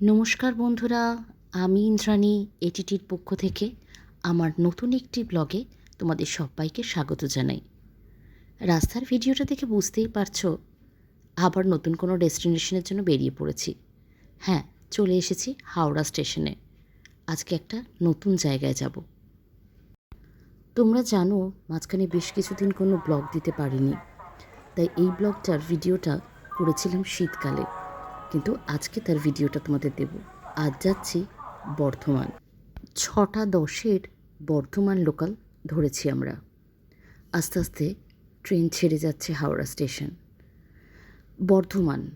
নমস্কার বন্ধুরা, আমি ইন্দ্রাণী এটিটির পক্ষ থেকে আমার নতুন একটি ব্লগে তোমাদের সবাইকে স্বাগত জানাই। রাস্তার ভিডিওটা দেখে বুঝতেই পারছ, আবার নতুন কোনো ডেস্টিনেশনের জন্য বেরিয়ে পড়েছি। হ্যাঁ চলে এসেছি হাওড়া স্টেশনে। আজকে একটা নতুন জায়গায় যাব। তোমরা জানো, মাঝখানে বেশ কিছুদিন কোনো ব্লগ দিতে পারিনি। তাই এই ব্লগটার ভিডিওটা করেছিলাম শীতকালে। কিন্তু আজকে তার ভিডিওটা তোমাদের দেব। আজ যাচ্ছি বর্ধমান। ছটা দশের বর্ধমান লোকাল ধরেছি আমরা। আস্তে আস্তে ট্রেন ছেড়ে যাচ্ছে হাওড়া স্টেশন বর্ধমান,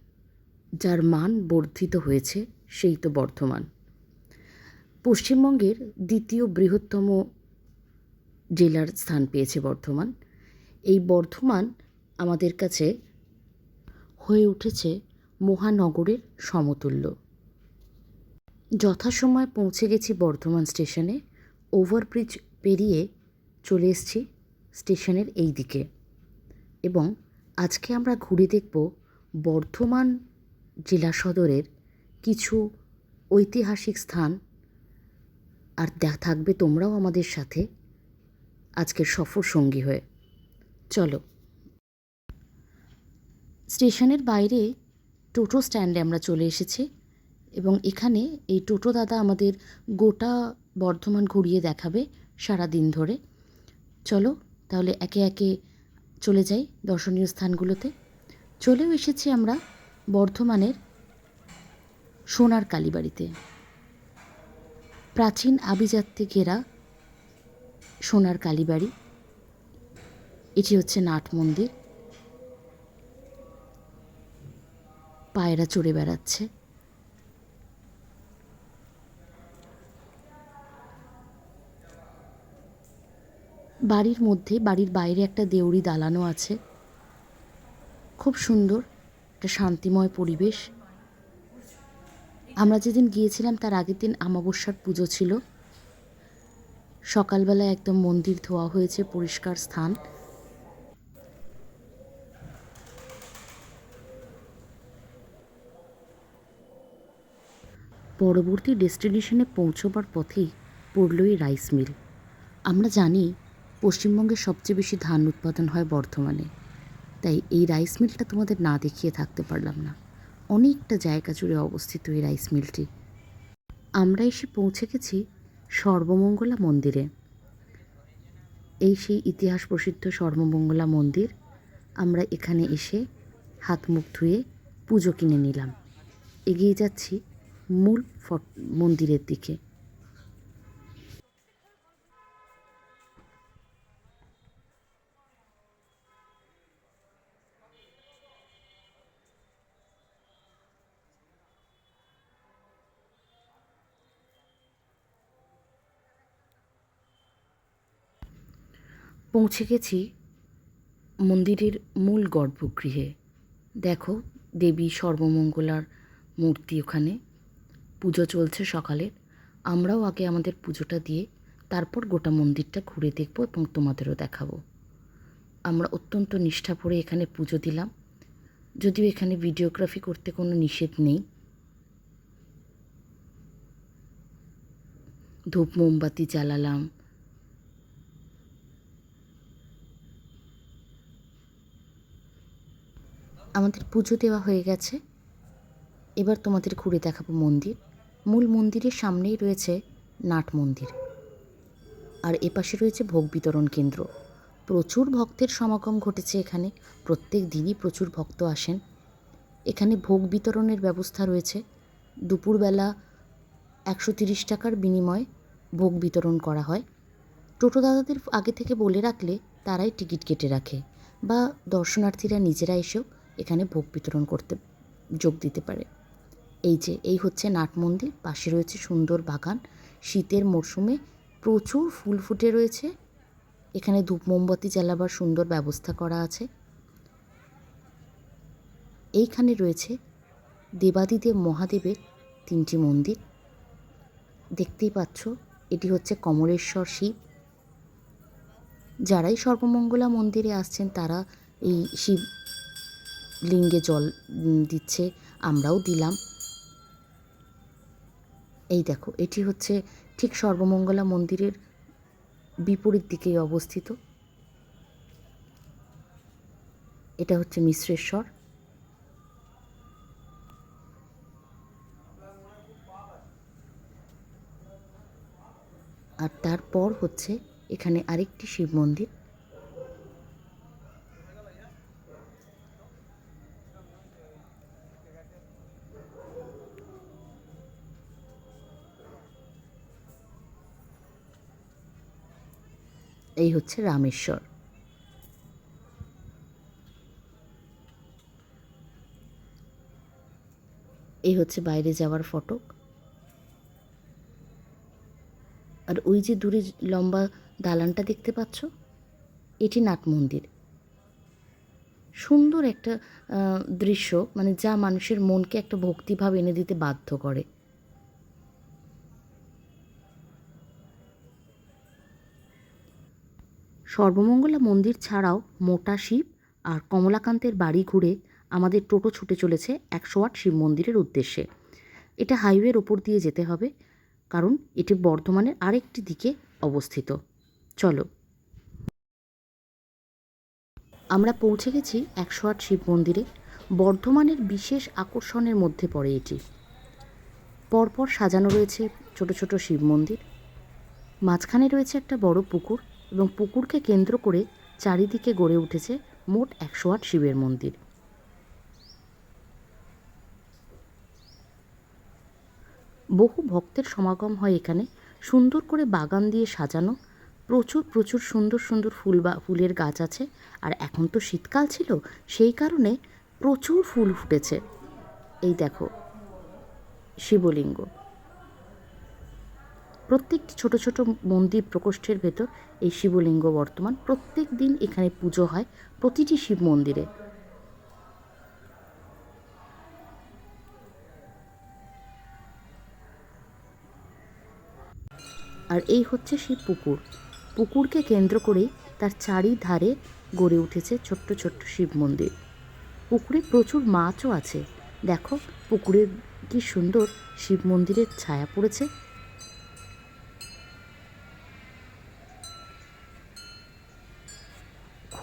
যার মান বর্ধিত হয়েছে সেই তো বর্ধমান। পশ্চিমবঙ্গের দ্বিতীয় বৃহত্তম জেলার স্থান পেয়েছে বর্ধমান। এই বর্ধমান আমাদের কাছে হয়ে উঠেছে মহানগরের সমতুল্য। যথাসময়ে পৌঁছে গেছি বর্ধমান স্টেশনে, ওভারব্রিজ পেরিয়ে চলে এসেছি স্টেশনের এই দিকে। এবং আজকে আমরা ঘুরে দেখব বর্ধমান জেলা সদরের কিছু ঐতিহাসিক স্থান। আর দেখ থাকবে তোমরাও আমাদের সাথে আজকের সফর সঙ্গী হয়ে। চলো। স্টেশনের বাইরে টোটো স্ট্যান্ডে আমরা চলে এসেছি এবং এখানে এই টোটো দাদা আমাদের গোটা বর্ধমান ঘুরিয়ে দেখাবে সারা দিন ধরে। চলো তাহলে একে একে চলে যাই দর্শনীয় স্থানগুলোতে। চলেও এসেছি আমরা বর্ধমানের সোনার কালীবাড়িতে। প্রাচীন আভিজাত্যে ঘেরা সোনার কালীবাড়ি। এটি হচ্ছে নাট মন্দির। পায়রা চড়ে বেড়াচ্ছে। বাড়ির মধ্যে, বাড়ির বাইরে একটা দেউড়ি দালানো আছে। খুব সুন্দর, একটা শান্তিময় পরিবেশ। আমরা যেদিন গিয়েছিলাম, তার আগের দিন আমাবস্যার পুজো ছিল। সকালবেলা একদম মন্দির ধোয়া হয়েছে, পরিষ্কার স্থান। পরবর্তী ডেস্টিনেশনে পৌঁছবার পথেই পড়ল এই রাইস মিল। আমরা জানি পশ্চিমবঙ্গে সবচেয়ে বেশি ধান উৎপাদন হয় বর্ধমানে। তাই এই রাইস মিলটা তোমাদের না দেখিয়ে থাকতে পারলাম না। অনেকটা জায়গা জুড়ে অবস্থিত এই রাইস মিলটি। আমরা এসে পৌঁছে গেছি সর্বমঙ্গলা মন্দিরে। এই সেই ইতিহাস প্রসিদ্ধ সর্বমঙ্গলা মন্দির। আমরা এখানে এসে হাত মুখ ধুয়ে পুজো কিনে নিলাম। এগিয়ে যাচ্ছি মূল ফট মন্দিরের দিকে। পৌঁছে গেছি মন্দিরের মূল গর্ভগৃহে। দেখো দেবী সর্বমঙ্গলার মূর্তি ওখানে। পুজো চলছে সকালের আমরাও আগে আমাদের পুজোটা দিয়ে তারপর গোটা মন্দিরটা ঘুরে দেখব এবং তোমাদেরও দেখাবো। আমরা অত্যন্ত নিষ্ঠা ভরে এখানে পুজো দিলাম। যদিও এখানে ভিডিওগ্রাফি করতে কোনো নিষেধ নেই। ধূপ, মোমবাতি জ্বালালাম। আমাদের পুজো দেওয়া হয়ে গেছে। এবার তোমাদের ঘুরে দেখাবো মন্দির। মূল মন্দিরের সামনেই রয়েছে নাট মন্দির। আর এপাশে রয়েছে ভোগ বিতরণ কেন্দ্র। প্রচুর ভক্তের সমাগম ঘটেছে এখানে। প্রত্যেক দিনই প্রচুর ভক্ত আসেন। এখানে ভোগ বিতরণের ব্যবস্থা রয়েছে। দুপুরবেলা একশো তিরিশ টাকার বিনিময়ে ভোগ বিতরণ করা হয়। টোটো দাদাদের আগে থেকে বলে রাখলে তারাই টিকিট কেটে রাখে বা দর্শনার্থীরা নিজেরা এসেও এখানে ভোগ বিতরণ করতে যোগ দিতে পারে। এই যে, এই হচ্ছে নাট মন্দির, পাশে রয়েছে সুন্দর বাগান। শীতের মরশুমে প্রচুর ফুল ফুটে রয়েছে। এখানে ধূপ মোমবাতি জ্বালাবার সুন্দর ব্যবস্থা করা আছে। এইখানে রয়েছে দেবাদিদেব মহাদেবের তিনটি মন্দির। দেখতেই পাচ্ছ, এটি হচ্ছে কমলেশ্বর শিব। যারাই সর্বমঙ্গলা মন্দিরে আসছেন, তারা এই শিব লিঙ্গে জল দিচ্ছে, আমরাও দিলাম। এই দেখো, এটি হচ্ছে ঠিক সর্বমঙ্গলা মন্দিরের বিপরীত দিকেই অবস্থিত। এটা হচ্ছে মিশ্রেশ্বর। আর তারপর হচ্ছে এখানে আরেকটি শিব মন্দির এই হচ্ছে রামেশ্বর। এই হচ্ছে বাইরে যাওয়ার ফটক। আর ওই যে দূরে লম্বা দালানটা দেখতে পাচ্ছ, এটি নাট মন্দির। সুন্দর একটা দৃশ্য মানে যা মানুষের মনকে একটা ভক্তিভাব এনে দিতে বাধ্য করে। সর্বমঙ্গলা মন্দির ছাড়াও মোটা শিব আর কমলাকান্তের বাড়ি ঘুরে আমাদের টোটো ছুটে চলেছে একশো আট শিব মন্দিরের উদ্দেশ্যে। এটা হাইওয়ের ওপর দিয়ে যেতে হবে, কারণ এটি বর্ধমানের আরেকটি দিকে অবস্থিত। চলো। আমরা পৌঁছে গেছি একশো আট শিব মন্দিরে। বর্ধমানের বিশেষ আকর্ষণের মধ্যে পড়ে এটি। পরপর সাজানো রয়েছে ছোট ছোট শিব মন্দির। মাঝখানে রয়েছে একটা বড় পুকুর। এবং পুকুরকে কেন্দ্র করে চারিদিকে গড়ে উঠেছে মোট একশো আট শিবের মন্দির। বহু ভক্তের সমাগম হয় এখানে। সুন্দর করে বাগান দিয়ে সাজানো। প্রচুর প্রচুর সুন্দর সুন্দর ফুল বা, ফুলের গাছ আছে। আর এখন তো শীতকাল ছিল, সেই কারণে প্রচুর ফুল ফুটেছে। এই দেখো, শিবলিঙ্গ। প্রত্যেকটি ছোট ছোট মন্দির প্রকোষ্ঠের ভেতর এই শিবলিঙ্গ বর্তমান। প্রত্যেক দিন এখানে পুজো হয় প্রতিটি শিব মন্দিরে। আর এই হচ্ছে সেই পুকুর। পুকুরকে কেন্দ্র করেই তার চারিধারে গড়ে উঠেছে ছোট্ট ছোট্ট শিব মন্দির। পুকুরে প্রচুর মাছও আছে। দেখো পুকুরের কি সুন্দর শিব মন্দিরের ছায়া পড়েছে।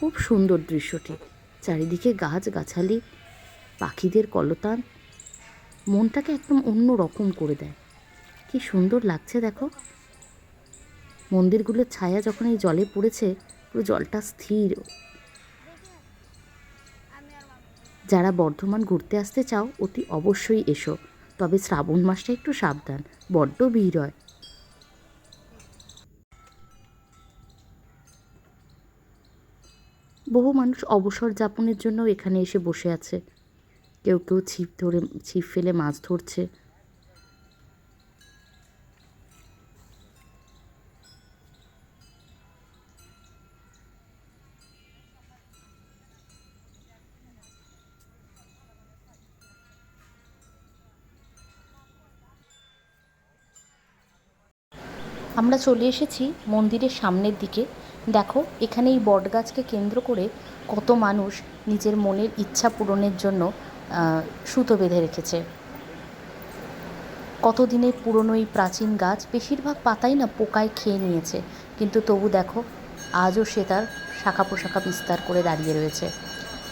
খুব সুন্দর দৃশ্যটি। চারিদিকে গাছ গাছালি, পাখিদের কলতান। মনটাকে একদম অন্য রকম করে দেয়। কি সুন্দর লাগছে দেখো। মন্দিরগুলোর ছায়া যখন এই জলে পড়েছে, পুরো জলটা স্থির। যারা বর্ধমান ঘুরতে আসতে চাও, অতি অবশ্যই এসো। তবে শ্রাবণ মাসটা একটু সাবধান, বড্ড ভিড় হয়। বহু মানুষ অবসর যাপনের জন্য এখানে এসে বসে আছে। কেউ কেউ ছিপ ধরে, ছিপ ফেলে মাছ ধরছে। আমরা চলে এসেছি মন্দিরের সামনের দিকে। দেখো, এখানে এই বটগাছকে কেন্দ্র করে কত মানুষ নিজের মনের ইচ্ছা পূরণের জন্য সুতো বেঁধে রেখেছে। কত দিনের পুরনো এই প্রাচীন গাছ বেশিরভাগ পাতাই না পোকায় খেয়ে নিয়েছে, কিন্তু তবু দেখো, আজও সে তার শাখা পোশাখা বিস্তার করে দাঁড়িয়ে রয়েছে।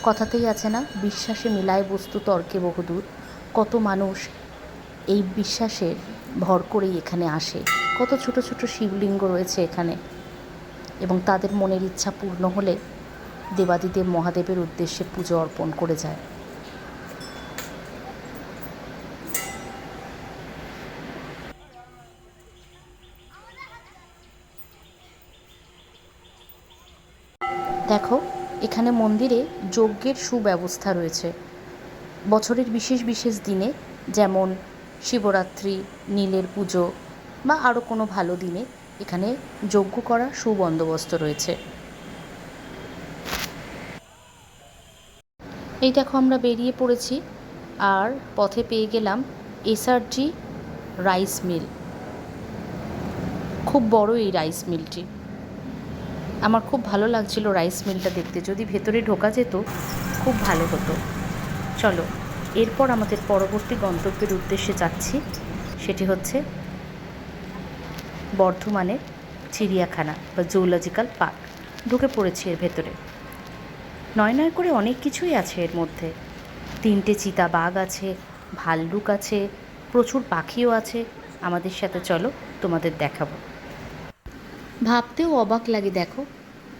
কথাতেই আছে না, বিশ্বাসে মিলায় বস্তু তর্কে বহুদূর। কত মানুষ এই বিশ্বাসে ভর করেই এখানে আসে। কত ছোট ছোট শিবলিঙ্গ রয়েছে এখানে। এবং তাদের মনের ইচ্ছা পূর্ণ হলে দেবাদিদেব মহাদেবের উদ্দেশ্যে পুজো অর্পণ করে যায়। দেখো, এখানে মন্দিরে যজ্ঞের সুব্যবস্থা রয়েছে। বছরের বিশেষ বিশেষ দিনে যেমন শিবরাত্রি, নীলের পুজো বা আরও কোনো ভালো দিনে এখানে যজ্ঞ করা সুবন্দোবস্ত রয়েছে। এই দেখো আমরা বেরিয়ে পড়েছি, আর পথে পেয়ে গেলাম এসআরজি রাইস মিল খুব বড় এই রাইস মিলটি আমার খুব ভালো লাগছিল রাইস মিলটা দেখতে। যদি ভেতরে ঢোকা যেত, খুব ভালো হতো। চলো, এরপর আমাদের পরবর্তী গন্তব্যের উদ্দেশ্যে যাচ্ছি। সেটি হচ্ছে বর্ধমানের চিড়িয়াখানা বা জুলজিক্যাল পার্ক ঢুকে পড়েছি এর ভেতরে। নয় নয় করে অনেক কিছুই আছে এর মধ্যে। তিনটে চিতা বাঘ আছে, ভাল্লুক আছে, প্রচুর পাখিও আছে। আমাদের সাথে চলো, তোমাদের দেখাবো। ভাবতেও অবাক লাগে দেখো,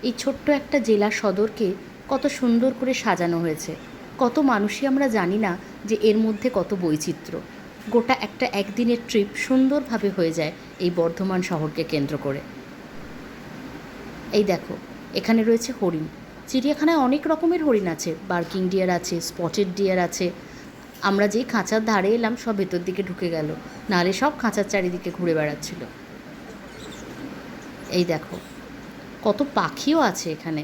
এই ছোট্ট একটা জেলা সদরকে কত সুন্দর করে সাজানো হয়েছে। কত মানুষই আমরা জানি না যে এর মধ্যে কত বৈচিত্র্য। গোটা একটা একদিনের ট্রিপ সুন্দরভাবে হয়ে যায় এই বর্ধমান শহরকে কেন্দ্র করে। এই দেখো, এখানে রয়েছে হরিণ। চিড়িয়াখানায় অনেক রকমের হরিণ আছে, বার্কিং ডিয়ার আছে, স্পটেড ডিয়ার আছে। আমরা যেই খাঁচার ধারে এলাম, সব ভেতর দিকে ঢুকে গেল। নাহলে সব খাঁচার চারিদিকে ঘুরে বেড়াচ্ছিল। এই দেখো, কত পাখিও আছে এখানে।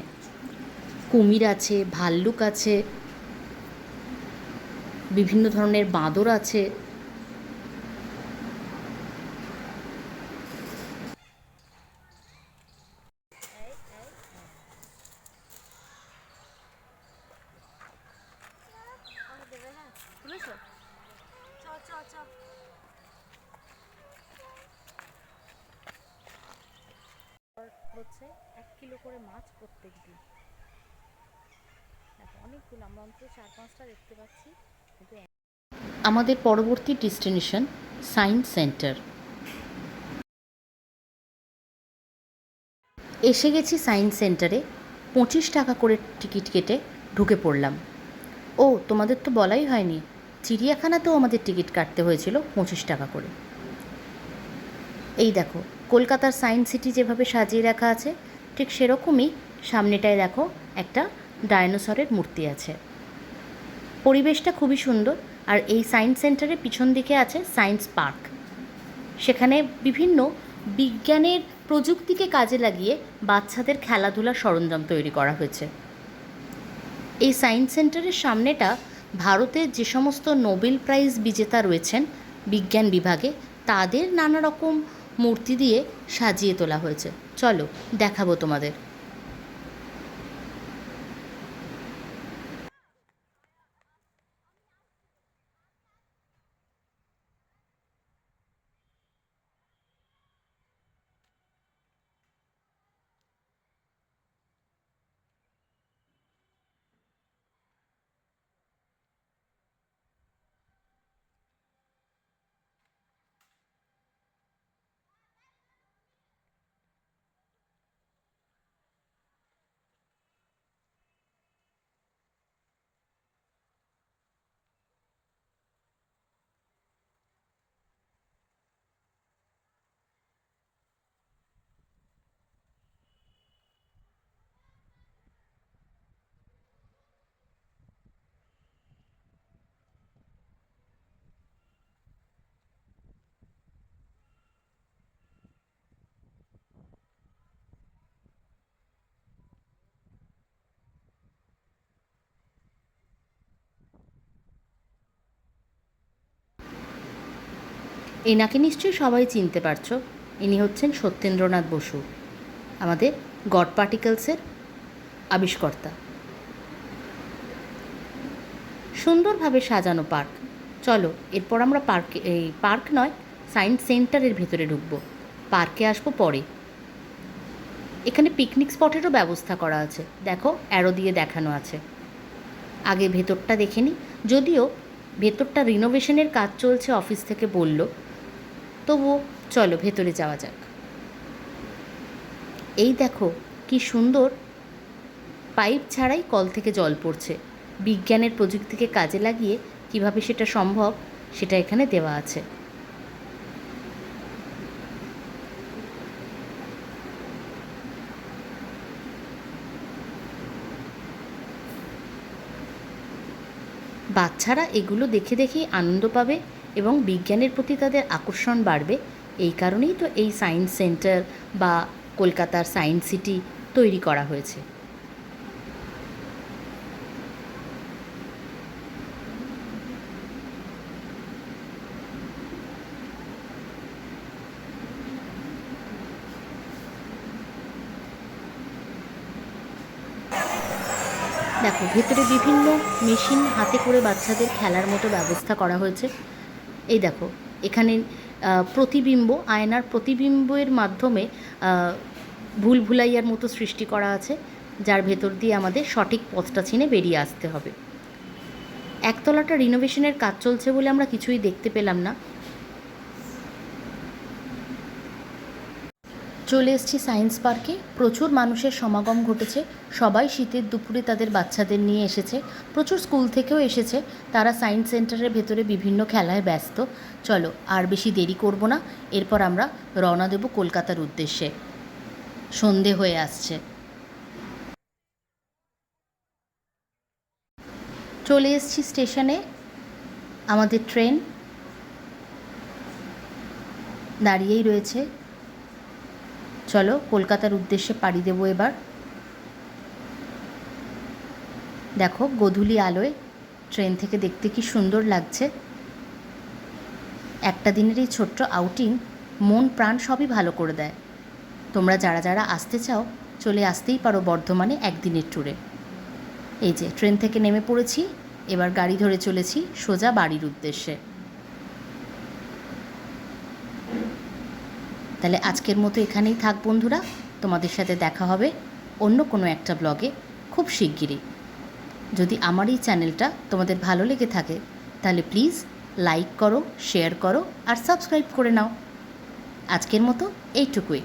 কুমির আছে, ভাল্লুক আছে। বিভিন্ন ধরনের বাঁদর আছে। হচ্ছে এক কিলো করে মাছ প্রত্যেক দিন। অনেকগুলো আমরা অন্তত চার পাঁচটা দেখতে পাচ্ছি। কিন্তু আমাদের পরবর্তী ডেস্টিনেশন সায়েন্স সেন্টার এসে গেছি সায়েন্স সেন্টারে পঁচিশ টাকা করে টিকিট কেটে ঢুকে পড়লাম। ও, তোমাদের তো বলাই হয়নি, চিড়িয়াখানাতেও আমাদের টিকিট কাটতে হয়েছিল পঁচিশ টাকা করে। এই দেখো কলকাতার সায়েন্স সিটি যেভাবে সাজিয়ে রাখা আছে, ঠিক সেরকমই সামনেটায় দেখো একটা ডায়নোসরের মূর্তি আছে। পরিবেশটা খুবই সুন্দর আর এই সায়েন্স সেন্টারের পিছন দিকে আছে সায়েন্স পার্ক। সেখানে বিভিন্ন বিজ্ঞানের প্রযুক্তিকে কাজে লাগিয়ে বাচ্চাদের খেলাধুলার সরঞ্জাম তৈরি করা হয়েছে। এই সায়েন্স সেন্টারের সামনেটা ভারতের যে সমস্ত নোবেল প্রাইজ বিজেতা রয়েছেন বিজ্ঞান বিভাগে, তাদের নানা রকম মূর্তি দিয়ে সাজিয়ে তোলা হয়েছে। চলো দেখাবো তোমাদের। এনাকে নিশ্চয়ই সবাই চিনতে পারছ। ইনি হচ্ছেন সত্যেন্দ্রনাথ বসু, আমাদের গড পার্টিকেলসের আবিষ্কর্তা। সুন্দরভাবে সাজানো পার্ক। চলো, এরপর আমরা পার্কে, এই পার্ক নয়, সায়েন্স সেন্টারের ভেতরে ঢুকবো। পার্কে আসব পরে। এখানে পিকনিক স্পটেরও ব্যবস্থা করা আছে। দেখো, অ্যারো দিয়ে দেখানো আছে। আগে ভেতরটা দেখে নিই যদিও ভেতরটা রিনোভেশনের কাজ চলছে অফিস থেকে বলল। তবুও চলো ভেতরে যাওয়া যাক। এই দেখো কি সুন্দর। পাইপ ছাড়াই কল থেকে জল পড়ছে। বিজ্ঞানের প্রযুক্তিকে কাজে লাগিয়ে কীভাবে সেটা সম্ভব, সেটা এখানে দেওয়া আছে। বাচ্চারা এগুলো দেখে দেখেই আনন্দ পাবে। এবং বিজ্ঞানের প্রতি তাদের আকর্ষণ বাড়বে। এই কারণেই তো এই সায়েন্স সেন্টার বা কলকাতার সায়েন্স সিটি তৈরি করা হয়েছে। দেখো, ভেতরে বিভিন্ন মেশিন হাতে করে বাচ্চাদের খেলার মতো ব্যবস্থা করা হয়েছে। এই দেখো, এখানে প্রতিবিম্ব, আয়নার প্রতিবিম্বের মাধ্যমে ভুল ভুলাইয়ার মতো সৃষ্টি করা আছে, যার ভেতর দিয়ে আমাদের সঠিক পথটা চিনে বেরিয়ে আসতে হবে। একতলাটা রিনোভেশনের কাজ চলছে বলে আমরা কিছুই দেখতে পেলাম না। চলে এসেছি সায়েন্স পার্কে। প্রচুর মানুষের সমাগম ঘটেছে। সবাই শীতের দুপুরে তাদের বাচ্চাদের নিয়ে এসেছে। প্রচুর স্কুল থেকেও এসেছে। তারা সায়েন্স সেন্টারের ভেতরে বিভিন্ন খেলায় ব্যস্ত। চলো, আর বেশি দেরি করব না। এরপর আমরা রওনা দেব কলকাতার উদ্দেশ্যে। সন্ধে হয়ে আসছে। চলে এসেছি স্টেশনে। আমাদের ট্রেন। দাঁড়িয়েই রয়েছে। চলো, কলকাতার উদ্দেশ্যে পাড়ি দেবো এবার। দেখো, গোধূলি আলোয় ট্রেন থেকে দেখতে কি সুন্দর লাগছে। একটা দিনের এই ছোট্ট আউটিং মন প্রাণ সবই ভালো করে দেয়। তোমরা যারা যারা আসতে চাও, চলে আসতেই পারো বর্ধমানে একদিনের ট্যুরে এই যে, ট্রেন থেকে নেমে পড়েছি, এবার গাড়ি ধরে চলেছি সোজা বাড়ির উদ্দেশ্যে। তাহলে আজকের মতো এখানেই থাক বন্ধুরা। তোমাদের সাথে দেখা হবে অন্য কোনো একটা ব্লগে খুব শিগগিরই। যদি আমার এই চ্যানেলটা তোমাদের ভালো লেগে থাকে, তাহলে প্লিজ লাইক করো, শেয়ার করো আর সাবস্ক্রাইব করে নাও। আজকের মতো এইটুকুই।